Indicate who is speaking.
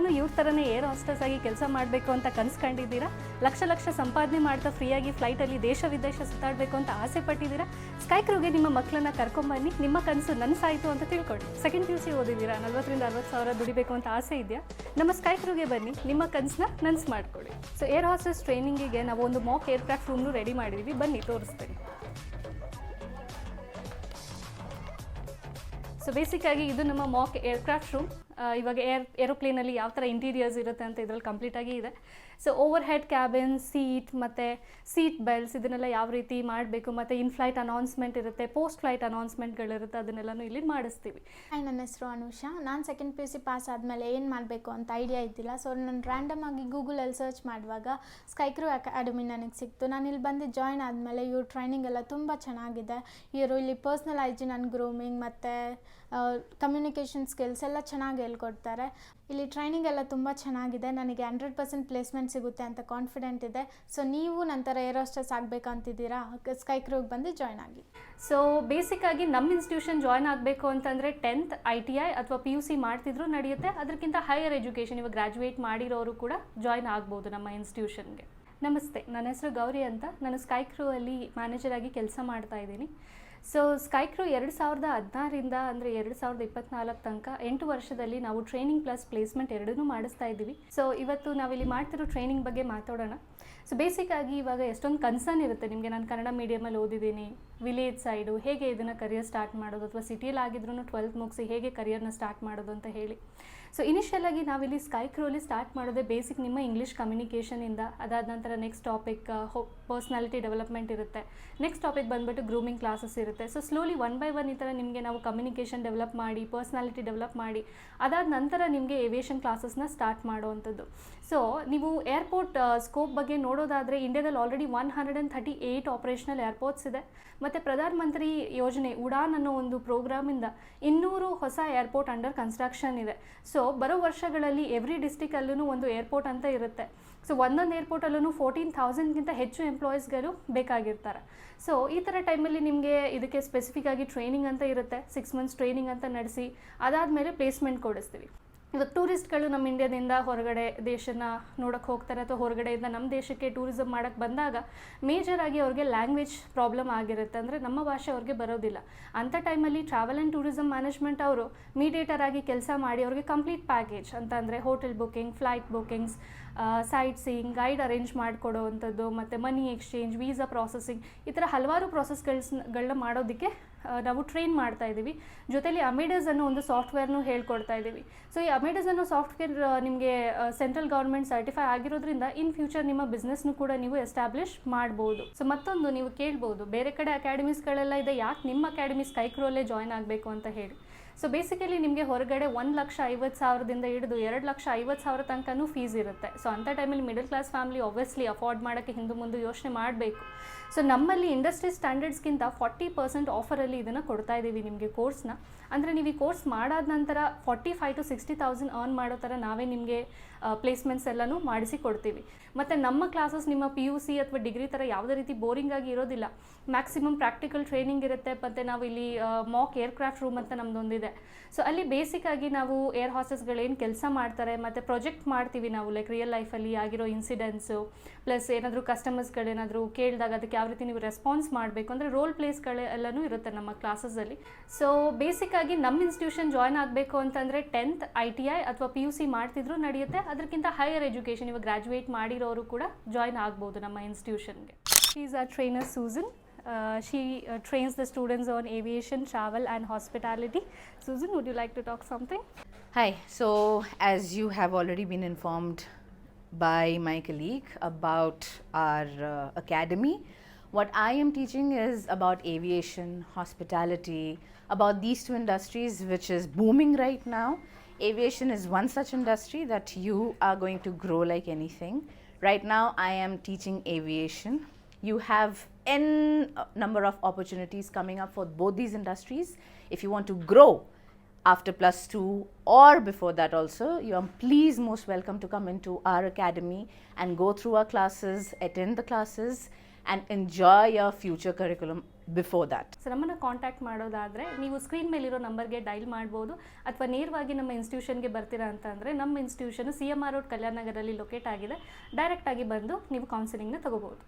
Speaker 1: ನೀವೆಲ್ಲರೂ ಇವ್ರ ಥರನೇ ಏರ್ ಹಾಸ್ಟೆಸ್ ಆಗಿ ಕೆಲಸ ಮಾಡಬೇಕು ಅಂತ ಕನಸು ಕಂಡಿದ್ದೀರಾ? ಲಕ್ಷ ಲಕ್ಷ ಸಂಪಾದನೆ ಮಾಡ್ತಾ ಫ್ರೀಯಾಗಿ ಫ್ಲೈಟಲ್ಲಿ ದೇಶ ವಿದೇಶ ಸುತ್ತಾಡಬೇಕು ಅಂತ ಆಸೆ ಪಟ್ಟಿದ್ದೀರಾ? ಸ್ಕೈ ಕ್ರೂಗೆ ನಿಮ್ಮ ಮಕ್ಕಳನ್ನ ಕರ್ಕೊಂಬನ್ನಿ, ನಿಮ್ಮ ಕನಸು ನನಸಾಯಿತು ಅಂತ ತಿಳ್ಕೊಳ್ಳಿ. ಸೆಕೆಂಡ್ ಪಿ ಯು ಸಿ ಓದಿದ್ದೀರಾ? ನಲ್ವತ್ತರಿಂದ ಅರವತ್ತು ಸಾವಿರ ದುಡಿಬೇಕು ಅಂತ ಆಸೆ ಇದೆಯಾ? ನಮ್ಮ ಸ್ಕೈ ಕ್ರೂಗೆ ಬನ್ನಿ, ನಿಮ್ಮ ಕನಸನ್ನ ನನಸು ಮಾಡ್ಕೊಳ್ಳಿ. ಸೊ ಏರ್ ಹಾಸ್ಟೆಸ್ ಟ್ರೈನಿಂಗಿಗೆ ನಾವು ಒಂದು ಮಾಕ್ ಏರ್ಕ್ರಾಫ್ಟ್ ರೂಮ್ನು ರೆಡಿ ಮಾಡಿದ್ದೀವಿ ಬನ್ನಿ, ತೋರಿಸ್ತೀನಿ. ಸೊ ಬೇಸಿಕ್ಕಾಗಿ ಇದು ನಮ್ಮ ಮಾಕ್ ಏರ್ಕ್ರಾಫ್ಟ್ ರೂಮ್ ಇವಾಗ ಏರ್ ಏರೋಪ್ಲೇನಲ್ಲಿ ಯಾವ ಥರ ಇಂಟೀರಿಯರ್ಸ್ ಇರುತ್ತೆ ಅಂತ ಇದರಲ್ಲಿ ಕಂಪ್ಲೀಟಾಗಿ ಇದೆ. So overhead cabin seat ಮತ್ತು ಸೀಟ್ ಬೆಲ್ಸ್ ಇದನ್ನೆಲ್ಲ ಯಾವ ರೀತಿ ಮಾಡಬೇಕು, ಮತ್ತು ಇನ್ ಫ್ಲೈಟ್ ಅನೌನ್ಸ್ಮೆಂಟ್ ಇರುತ್ತೆ ಪೋಸ್ಟ್ ಫ್ಲೈಟ್ ಅನೌನ್ಸ್ಮೆಂಟ್ಗಳಿರುತ್ತೆ ಅದನ್ನೆಲ್ಲನೂ ಇಲ್ಲಿ ಮಾಡಿಸ್ತೀವಿ.
Speaker 2: ಹಾಯ್ ನನ್ನ ಹೆಸರು ಅನುಷಾ. ನಾನು second P U C pass ಆದಮೇಲೆ ಏನು ಮಾಡಬೇಕು ಅಂತ ಐಡಿಯಾ ಇದ್ದಿಲ್ಲ. ಸೊ ನಾನು ರ್ಯಾಂಡಮ್ ಆಗಿ ಗೂಗಲಲ್ಲಿ ಸರ್ಚ್ ಮಾಡುವಾಗ ಸ್ಕೈಕ್ರೂ ಅಕಾಡೆಮಿ ನನಗೆ ಸಿಕ್ತು. ನಾನು ಇಲ್ಲಿ ಬಂದು ಜಾಯ್ನ್ ಆದಮೇಲೆ ಇವ್ರ ಟ್ರೈನಿಂಗ್ ಎಲ್ಲ ತುಂಬ ಚೆನ್ನಾಗಿದೆ. ಇವರು ಇಲ್ಲಿ ಪರ್ಸ್ನಲ್ ಹೈಜಿನ್ ಆ್ಯಂಡ್ ಗ್ರೂಮಿಂಗ್ ಮತ್ತು ಕಮ್ಯುನಿಕೇಷನ್ ಸ್ಕಿಲ್ಸ್ ಎಲ್ಲ ಚೆನ್ನಾಗಿ ಹೇಳ್ಕೊಡ್ತಾರೆ. ಇಲ್ಲಿ ಟ್ರೈನಿಂಗ್ ಎಲ್ಲ ತುಂಬ ಚೆನ್ನಾಗಿದೆ. ನನಗೆ ಹಂಡ್ರೆಡ್ ಪರ್ಸೆಂಟ್ ಪ್ಲೇಸ್ಮೆಂಟ್ ಸಿಗುತ್ತೆ ಅಂತ ಕಾನ್ಫಿಡೆಂಟ್ ಇದೆ. ಸೊ ನೀವು ನಂತರ ಏರ್ ಆಗಬೇಕಂತಿದ್ದೀರಾ? ಆಗಬೇಕಂತಿದ್ದೀರಾ ಸ್ಕೈಕ್ರೂಗೆ ಬಂದು ಜಾಯ್ನ್ ಆಗಿ.
Speaker 1: ಸೊ ಬೇಸಿಕ್ಕಾಗಿ ನಮ್ಮ ಇನ್ಸ್ಟಿಟ್ಯೂಷನ್ ಜಾಯ್ನ್ ಆಗಬೇಕು ಅಂತಂದರೆ ಟೆಂತ್ ಐ ಟಿ ಐ ಅಥವಾ ಪಿ ಯು ಸಿ ಮಾಡ್ತಿದ್ರು ನಡೆಯುತ್ತೆ. ಅದಕ್ಕಿಂತ ಹೈಯರ್ ಎಜುಕೇಷನ್ ಇವಾಗ ಗ್ರ್ಯಾಜುಯೇಟ್ ಮಾಡಿರೋರು ಕೂಡ ಜಾಯ್ನ್ ಆಗ್ಬೋದು ನಮ್ಮ ಇನ್ಸ್ಟಿಟ್ಯೂಷನ್ಗೆ ನಮಸ್ತೆ, ನನ್ನ ಹೆಸರು ಗೌರಿ ಅಂತ. ನಾನು ಸ್ಕೈ ಕ್ರೂ ಅಲ್ಲಿ ಮ್ಯಾನೇಜರ್ ಆಗಿ ಕೆಲಸ ಮಾಡ್ತಾ ಇದ್ದೀನಿ. ಸೊ ಸ್ಕೈ ಕ್ರೂ ಎರಡು ಸಾವಿರದ ಹದಿನಾರರಿಂದ ಅಂದರೆ ಎರಡು ಸಾವಿರದ ಇಪ್ಪತ್ನಾಲ್ಕು ತನಕ ಎಂಟು ವರ್ಷದಲ್ಲಿ ನಾವು ಟ್ರೈನಿಂಗ್ ಪ್ಲಸ್ ಪ್ಲೇಸ್ಮೆಂಟ್ ಎರಡನ್ನೂ ಮಾಡಿಸ್ತಾ ಇದ್ದೀವಿ. ಸೊ ಇವತ್ತು ನಾವಿಲ್ಲಿ ಮಾಡ್ತಿರೋ ಟ್ರೈನಿಂಗ್ ಬಗ್ಗೆ ಮಾತಾಡೋಣ. ಸೊ ಬೇಸಿಕ್ಕಾಗಿ ಇವಾಗ ಎಷ್ಟೊಂದು ಕನ್ಸರ್ನ್ ಇರುತ್ತೆ ನಿಮಗೆ. ನಾನು ಕನ್ನಡ ಮೀಡಿಯಮಲ್ಲಿ ಓದಿದ್ದೀನಿ. ವಿಲೇಜ್ ಸೈಡು ಹೇಗೆ ಇದನ್ನು ಕರಿಯರ್ ಸ್ಟಾರ್ಟ್ ಮಾಡೋದು? ಅಥವಾ ಸಿಟಿಯಲ್ಲಿ ಆಗಿದ್ರೂ ಟ್ವೆಲ್ತ್ ಮುಗಿಸಿ ಹೇಗೆ ಕರಿಯರ್ನ ಸ್ಟಾರ್ಟ್ ಮಾಡೋದು ಅಂತ ಹೇಳಿ. ಸೊ ಇನಿಷಿಯಲ್ ಆಗಿ ನಾವಿಲ್ಲಿ ಸ್ಕೈ ಕ್ರೋಲಿ ಸ್ಟಾರ್ಟ್ ಮಾಡೋದೇ ಬೇಸಿಕ್ ನಿಮ್ಮ ಇಂಗ್ಲೀಷ್ ಕಮ್ಯುನಿಕೇಷನಿಂದ ಅದಾದ ನಂತರ ನೆಕ್ಸ್ಟ್ ಟಾಪಿಕ್ ಪರ್ಸ್ನಾಲಿಟಿ ಡೆವಲಪ್ಮೆಂಟ್ ಇರುತ್ತೆ. ನೆಕ್ಸ್ಟ್ ಟಾಪಿಕ್ ಬಂದ್ಬಿಟ್ಟು ಗ್ರೂಮಿಂಗ್ ಕ್ಲಾಸಸ್ ಇರುತ್ತೆ. So slowly one by one ಈ ಥರ ನಿಮಗೆ ನಾವು ಕಮ್ಯುನಿಕೇಷನ್ ಡೆವಲಪ್ ಮಾಡಿ ಪರ್ಸ್ನಾಲಿಟಿ ಡೆವಲಪ್ ಮಾಡಿ, ಅದಾದ ನಂತರ ನಿಮಗೆ ಏವಿಯೇಷನ್ ಕ್ಲಾಸಸ್ನ ಸ್ಟಾರ್ಟ್ ಮಾಡುವಂಥದ್ದು. ಸೊ ನೀವು ಏರ್ಪೋರ್ಟ್ ಸ್ಕೋಪ್ ಬಗ್ಗೆ ನೋಡೋದಾದರೆ ಇಂಡಿಯಾದಲ್ಲಿ already one hundred and thirty eight operational airports ಇದೆ. ಮತ್ತು ಪ್ರಧಾನ ಮಂತ್ರಿ ಯೋಜನೆ, ಉಡಾನ್ ಅನ್ನೋ ಒಂದು ಪ್ರೋಗ್ರಾಮಿಂದ ಇನ್ನೂರು ಹೊಸ ಏರ್ಪೋರ್ಟ್ ಅಂಡರ್ ಕನ್ಸ್ಟ್ರಕ್ಷನ್ ಇದೆ. ಸೊ ಬರೋ ವರ್ಷಗಳಲ್ಲಿ ಎವ್ರಿ ಡಿಸ್ಟಿಕಲ್ಲೂ ಒಂದು ಏರ್ಪೋರ್ಟ್ ಅಂತ ಇರುತ್ತೆ. ಸೊ ಒಂದೊಂದು ಏರ್ಪೋರ್ಟಲ್ಲೂ ಫೋರ್ಟೀನ್ ಥೌಸಂಡ್ಗಿಂತ ಹೆಚ್ಚು ಎಂಪ್ಲಾಯೀಸ್ಗಳು ಬೇಕಾಗಿರ್ತಾರೆ. ಸೊ ಈ ಥರ ಟೈಮಲ್ಲಿ ನಿಮಗೆ ಇದಕ್ಕೆ ಸ್ಪೆಸಿಫಿಕ್ ಆಗಿ ಟ್ರೈನಿಂಗ್ ಅಂತ ಇರುತ್ತೆ. ಸಿಕ್ಸ್ ಮಂತ್ಸ್ ಟ್ರೈನಿಂಗ್ ಅಂತ ನಡೆಸಿ, ಅದಾದಮೇಲೆ ಪ್ಲೇಸ್ಮೆಂಟ್ ಕೊಡಿಸ್ತೀವಿ. ಇವಾಗ ಟೂರಿಸ್ಟ್ಗಳು ನಮ್ಮ ಇಂಡಿಯಾದಿಂದ ಹೊರಗಡೆ ದೇಶನ ನೋಡೋಕ್ಕೆ ಹೋಗ್ತಾರೆ ಅಥವಾ ಹೊರಗಡೆಯಿಂದ ನಮ್ಮ ದೇಶಕ್ಕೆ ಟೂರಿಸಮ್ ಮಾಡೋಕ್ಕೆ ಬಂದಾಗ ಮೇಜರ್ ಆಗಿ ಅವ್ರಿಗೆ ಲ್ಯಾಂಗ್ವೇಜ್ ಪ್ರಾಬ್ಲಮ್ ಆಗಿರುತ್ತೆ. ಅಂದರೆ ನಮ್ಮ ಭಾಷೆ ಅವ್ರಿಗೆ ಬರೋದಿಲ್ಲ. ಅಂಥ ಟೈಮಲ್ಲಿ ಟ್ರಾವೆಲ್ ಆ್ಯಂಡ್ ಟೂರಿಸಮ್ ಮ್ಯಾನೇಜ್ಮೆಂಟ್ ಅವರು ಮೀಡಿಯೇಟರ್ ಆಗಿ ಕೆಲಸ ಮಾಡಿ ಅವ್ರಿಗೆ ಕಂಪ್ಲೀಟ್ ಪ್ಯಾಕೇಜ್ ಅಂತ ಅಂದರೆ hotel booking flight bookings sightseeing guide arrange ಮಾಡಿಕೊಡೋವಂಥದ್ದು, ಮತ್ತು ಮನಿ ಎಕ್ಸ್ಚೇಂಜ್ ವೀಸಾ ಪ್ರಾಸೆಸಿಂಗ್ ಈ ಥರ ಹಲವಾರು ಪ್ರಾಸೆಸ್ಗಳ್ಸ್ಗಳನ್ನ ಮಾಡೋದಕ್ಕೆ ನಾವು ಟ್ರೈನ್ ಮಾಡ್ತಾ ಇದ್ದೀವಿ. ಜೊತೆಲಿ ಅಮಿಡಸ್ ಅನ್ನೋ ಒಂದು ಸಾಫ್ಟ್ವೇರ್ನು ಹೇಳ್ಕೊಡ್ತಾ ಇದ್ದೀವಿ. ಸೊ ಈ ಅಮಿಡಸ್ ಅನ್ನೋ ಸಾಫ್ಟ್ವೇರ್ ನಿಮಗೆ ಸೆಂಟ್ರಲ್ ಗೌರ್ಮೆಂಟ್ ಸರ್ಟಿಫೈ ಆಗಿರೋದ್ರಿಂದ ಇನ್ ಫ್ಯೂಚರ್ ನಿಮ್ಮ ಬಿಸ್ನೆಸ್ನು ಕೂಡ ನೀವು ಎಸ್ಟಾಬ್ಲಿಷ್ ಮಾಡ್ಬೋದು. ಸೊ ಮತ್ತೊಂದು ನೀವು ಕೇಳ್ಬೋದು, ಬೇರೆ ಕಡೆ ಅಕಾಡೆಮೀಸ್ಗಳೆಲ್ಲ ಇದೆ, ಯಾಕೆ ನಿಮ್ಮ ಅಕಾಡೆಮಿ ಸ್ಕೈಕ್ರೋಲ್ಲೇ ಜಾಯ್ನ್ ಆಗಬೇಕು ಅಂತ ಹೇಳಿ. ಸೊ ಬೇಸಿಕಲಿ ನಿಮಗೆ ಹೊರಗಡೆ ಒಂದು ಲಕ್ಷ ಐವತ್ತು ಸಾವಿರದಿಂದ ಹಿಡಿದು ಎರಡು ಲಕ್ಷ ಐವತ್ತು ಸಾವಿರ ತನಕನೂ ಫೀಸ್ ಇರುತ್ತೆ. ಸೊ ಅಂಥ ಟೈಮಲ್ಲಿ middle class family obviously afford ಮಾಡೋಕ್ಕೆ ಹಿಂದೆ ಮುಂದೆ ಯೋಚನೆ ಮಾಡಬೇಕು. ಸೊ ನಮ್ಮಲ್ಲಿ ಇಂಡಸ್ಟ್ರಿ ಸ್ಟ್ಯಾಂಡರ್ಡ್ಸ್ಗಿಂತ ಫಾರ್ಟಿ ಪರ್ಸೆಂಟ್ ಆಫರಲ್ಲಿ ಇದನ್ನು ಕೊಡ್ತಾ ಇದ್ದೀವಿ ನಿಮಗೆ ಕೋರ್ಸ್ನ ಅಂದರೆ ನೀವು ಈ ಕೋರ್ಸ್ ಮಾಡಾದ ನಂತರ forty five to sixty thousand earn ಮಾಡೋ ಥರ ನಾವೇ ನಿಮಗೆ ಪ್ಲೇಸ್ಮೆಂಟ್ಸ್ ಎಲ್ಲನೂ ಮಾಡಿಸಿ ಕೊಡ್ತೀವಿ. ಮತ್ತು ನಮ್ಮ ಕ್ಲಾಸಸ್ ನಿಮ್ಮ ಪಿ ಯು ಸಿ ಅಥವಾ ಡಿಗ್ರಿ ಥರ ಯಾವುದೇ ರೀತಿ ಬೋರಿಂಗ್ ಆಗಿ ಇರೋದಿಲ್ಲ. ಮ್ಯಾಕ್ಸಿಮಮ್ ಪ್ರಾಕ್ಟಿಕಲ್ ಟ್ರೈನಿಂಗ್ ಇರುತ್ತೆ. ಮತ್ತು ನಾವು ಇಲ್ಲಿ ಮಾಕ್ ಏರ್ಕ್ರಾಫ್ಟ್ ರೂಮ್ ಅಂತ ನಮ್ಮದೊಂದಿದೆ ಸೊ ಅಲ್ಲಿ ಬೇಸಿಕ್ ಆಗಿ ನಾವು ಏರ್ ಹಾಸಸ್ಗಳೇನು ಕೆಲಸ ಮಾಡ್ತಾರೆ, ಮತ್ತು ಪ್ರೊಜೆಕ್ಟ್ ಮಾಡ್ತೀವಿ ನಾವು ಲೈಕ್ ರಿಯಲ್ ಲೈಫಲ್ಲಿ ಆಗಿರೋ ಇನ್ಸಿಡೆಂಟ್ಸು ಪ್ಲಸ್ ಏನಾದರೂ ಕಸ್ಟಮರ್ಸ್ಗಳೇನಾದರೂ ಕೇಳಿದಾಗ ಅದಕ್ಕೆ ಯಾವ ರೀತಿ ನೀವು ರೆಸ್ಪಾನ್ಸ್ ಮಾಡಬೇಕು ಅಂದರೆ ರೋಲ್ ಪ್ಲೇಸ್ಗಳೆಲ್ಲನೂ ಇರುತ್ತೆ ನಮ್ಮ ಕ್ಲಾಸಸಲ್ಲಿ ಸೊ ಬೇಸಿಕ್ಕಾಗಿ ನಮ್ಮ ಇನ್ಸ್ಟಿಟ್ಯೂಷನ್ ಜಾಯ್ನ್ ಆಗಬೇಕು ಅಂತಂದರೆ ಟೆಂತ್ ಐ ಟಿ ಐ ಅಥವಾ ಪಿ ಯು ಸಿ ಮಾಡ್ತಿದ್ರು ನಡೆಯುತ್ತೆ. ಅದಕ್ಕಿಂತ ಹೈಯರ್ ಎಜುಕೇಷನ್ ಇವಾಗ ಗ್ರ್ಯಾಜುಯೇಟ್ ಮಾಡಿರೋರು ಕೂಡ ಜಾಯ್ನ್ ಆಗ್ಬೋದು ನಮ್ಮ ಇನ್ಸ್ಟಿಟ್ಯೂಷನ್ಗೆ is our trainer Susan she trains the students on aviation travel and hospitality Susan would you like to talk something
Speaker 3: hi so as you have already been informed by my colleague about our uh, academy, what I am teaching is about aviation, hospitality, about these two industries which is booming right now. Aviation is one such industry that you are going to grow like anything. Right now, I am teaching aviation. You have n uh, number of opportunities coming up for both these industries. If you want to grow, after plus two or before that also you are please most welcome to come into our academy and go through our classes attend the classes and enjoy your future curriculum before that
Speaker 1: so ನಮ್ಮನ್ನು contact ಮಾಡೋದಾದರೆ ನೀವು screen ಮೇಲಿರೋ ನಂಬರ್ಗೆ daily ಮಾಡ್ಬೋದು, ಅಥವಾ ನೇರವಾಗಿ ನಮ್ಮ ಇನ್ಸ್ಟಿಟ್ಯೂಷನ್ಗೆ ಬರ್ತೀರಾ ಅಂತಂದರೆ ನಮ್ಮ institution C M R road Kalyan ನಗರಲ್ಲಿ locate ಆಗಿದೆ. ಡೈರೆಕ್ಟಾಗಿ ಬಂದು ನೀವು ಕೌನ್ಸಿಲಿಂಗ್ನ ತಗೋಬೋದು